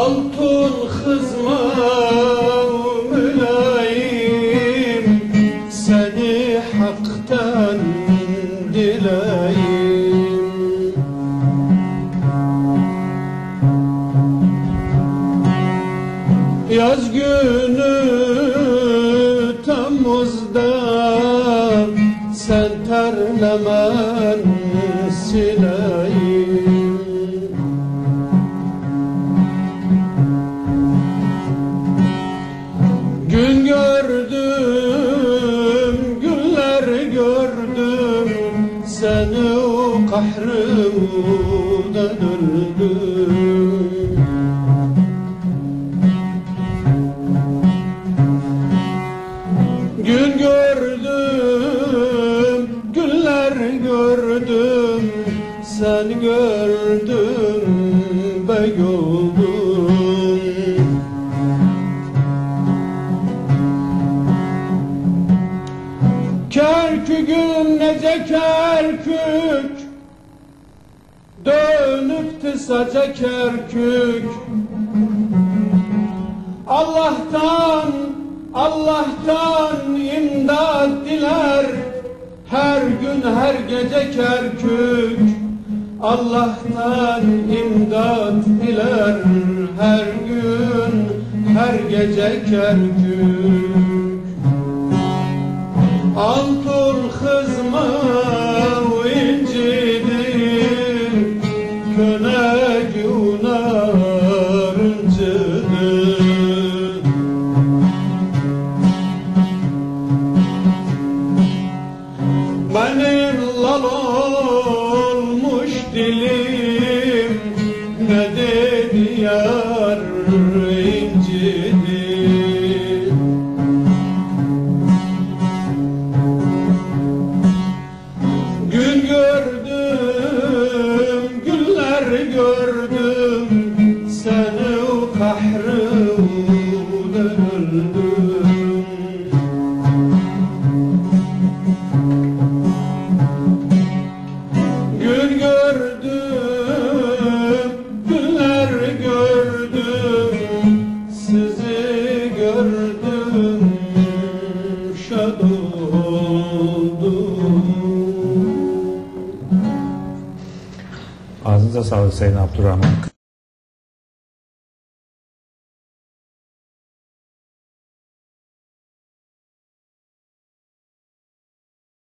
Altın hızma mülayim Seni haktan dileyim Yaz günü Temmuz'da Sen terlemen sileyim Seni o kahrımdan öldüm Gün gördüm, günler gördüm Sen gördüm, bey oldum Kerkük'üm nece Kerkük Dönüp tısaca Kerkük Allah'tan, Allah'tan imdad diler. Her gün her gece Kerkük Allah'tan imdad diler. Her gün her gece Kerkük Altın hızma incidir. Könek unarıncıdır Benim lal olmuş dilim Ağzınıza sağlık Sayın Abdurrahman.